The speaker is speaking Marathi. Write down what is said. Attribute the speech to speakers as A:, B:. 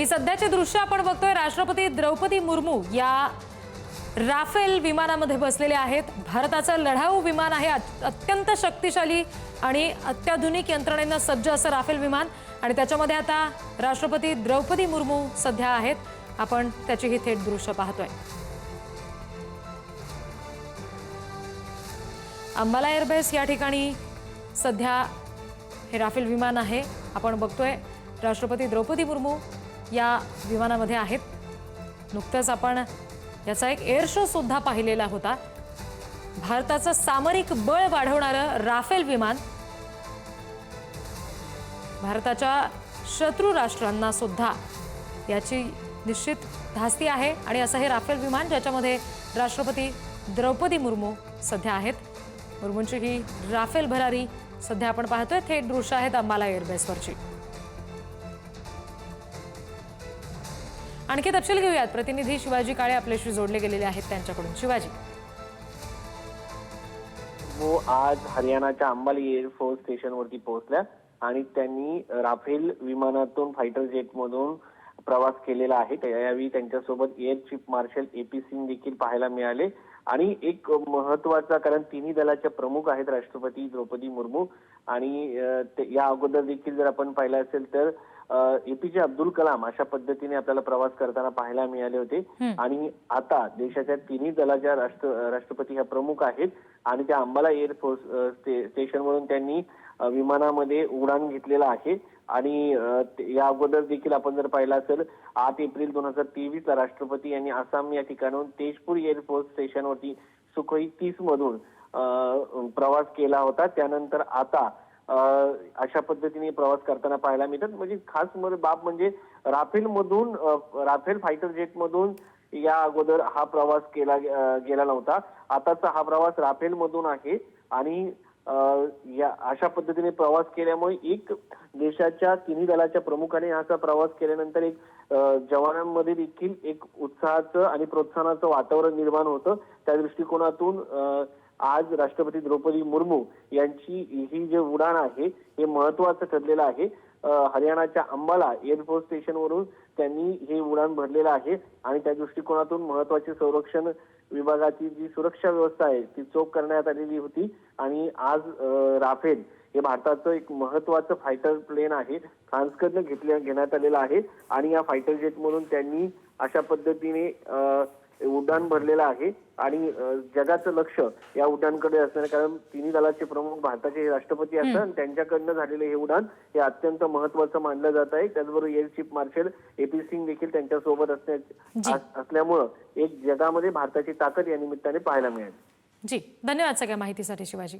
A: ही सध्याचे दृश्य आपण बघतोय. राष्ट्रपती द्रौपदी मुर्मू या राफेल विमानामध्ये बसलेले आहेत. भारताचं लढाऊ विमान आहे. अत्यंत शक्तिशाली आणि अत्याधुनिक यंत्रणेनं सज्ज असं राफेल विमान. आणि त्याच्यामध्ये आता राष्ट्रपती द्रौपदी मुर्मू सध्या आहेत. आपण त्याची ही थेट दृश्य पाहतोय. अंबाला एअरबेस या ठिकाणी सध्या हे राफेल विमान आहे. आपण बघतोय राष्ट्रपती द्रौपदी मुर्मू या विमानामध्ये आहेत. नुकतंच आपण याचा एक एअर शो सुद्धा पाहिलेला होता. भारताचं सामरिक बळ वाढवणारं राफेल विमान. भारताच्या शत्रू राष्ट्रांना सुद्धा याची निश्चित धास्ती आहे. आणि असं हे राफेल विमान ज्याच्यामध्ये राष्ट्रपती द्रौपदी मुर्मू सध्या आहेत. मुर्मूंची ही राफेल भरारी सध्या आपण पाहतोय. थेट दृश्य आहेत अंबाला एअरबेसवरची आणखी तपशील घेऊयात. प्रतिनिधी शिवाजी काळे आपल्याशी जोडले गेलेले आहेत त्यांच्याकडून. शिवाजी.
B: वो आज हरियाणाच्या अंबाली एअरफोर्स स्टेशनवरती पोहोचल्या आणि त्यांनी राफेल विमानातून फायटर जेटमधून प्रवास केलेला आहे. त्या- यावेळी त्यांच्यासोबत air chief marshal A P Singh देखील पाहायला मिळाले. आणि एक महत्त्वाचा कारण तिन्ही दलाच्या प्रमुख आहेत राष्ट्रपती द्रौपदी मुर्मू. आणि या अगोदर देखील जर आपण पाहिलं असेल तर एपीजे अब्दुल कलाम अशा पद्धतीने आपल्याला प्रवास करताना पाहायला मिळाले होते. आणि आता देशाच्या तिन्ही दलाच्या राष्ट्र राष्ट्रपती ह्या प्रमुख आहेत आणि त्या अंबाला एअरफोर्स स्टेशनवरून त्यांनी विमानामध्ये उडान घेतलेला आहे. आणि या अगोदर देखील आपण जर पाहिलं असेल आठ एप्रिल दोन हजार तेवीस ला राष्ट्रपती यांनी आसाम या ठिकाणाहून तेजपूर एअरफोर्स स्टेशनवरती सुखोई तीस मधून प्रवास केला होता. त्यानंतर आता अशा पद्धतीने प्रवास करताना पाहायला मिळतात. म्हणजे खास बाब म्हणजे राफेल मधून राफेल फायटर जेट मधून या अगोदर हा प्रवास केला गेला नव्हता. आताचा हा प्रवास राफेल मधून आहे आणि या अशा पद्धतीने प्रवास केल्यामुळे एक देशाच्या तिन्ही दलाच्या प्रमुखाने असा प्रवास केल्यानंतर एक जवानांमध्ये देखील एक उत्साहाचं आणि प्रोत्साहनाचं वातावरण निर्माण होतं. त्या दृष्टिकोनातून आज राष्ट्रपती द्रौपदी मुर्मू यांची ही जे उडाण आहे हे महत्वाचं ठरलेलं आहे. हरियाणाच्या अंबाला एअरफोर्स स्टेशनवरून त्यांनी हे उडाण भरलेलं आहे आणि त्या दृष्टिकोनातून महत्वाची संरक्षण विभागाची जी सुरक्षा व्यवस्था आहे ती चोख करण्यात आलेली होती. आणि आज राफेल हे भारताचं एक महत्वाचं फायटर प्लेन आहे फ्रान्सकडनं घेतल्या घेण्यात आलेलं आहे. आणि या फायटर जेट म्हणून त्यांनी अशा पद्धतीने उड्डाण भरलेलं आहे आणि जगाचं लक्ष या उड्डाणकडे असणार. कारण तिन्ही दलाचे प्रमुख भारताचे राष्ट्रपती असतात आणि त्यांच्याकडनं झालेले हे उड्डाण हे अत्यंत महत्वाचं मानलं जात आहे. त्याचबरोबर air chief marshal A P Singh देखील त्यांच्यासोबत. असण्या अस- असल्यामुळं एक जगामध्ये भारताची ताकद या निमित्ताने पाहायला मिळेल.
A: जी. धन्यवाद सगळ्या माहितीसाठी शिवाजी.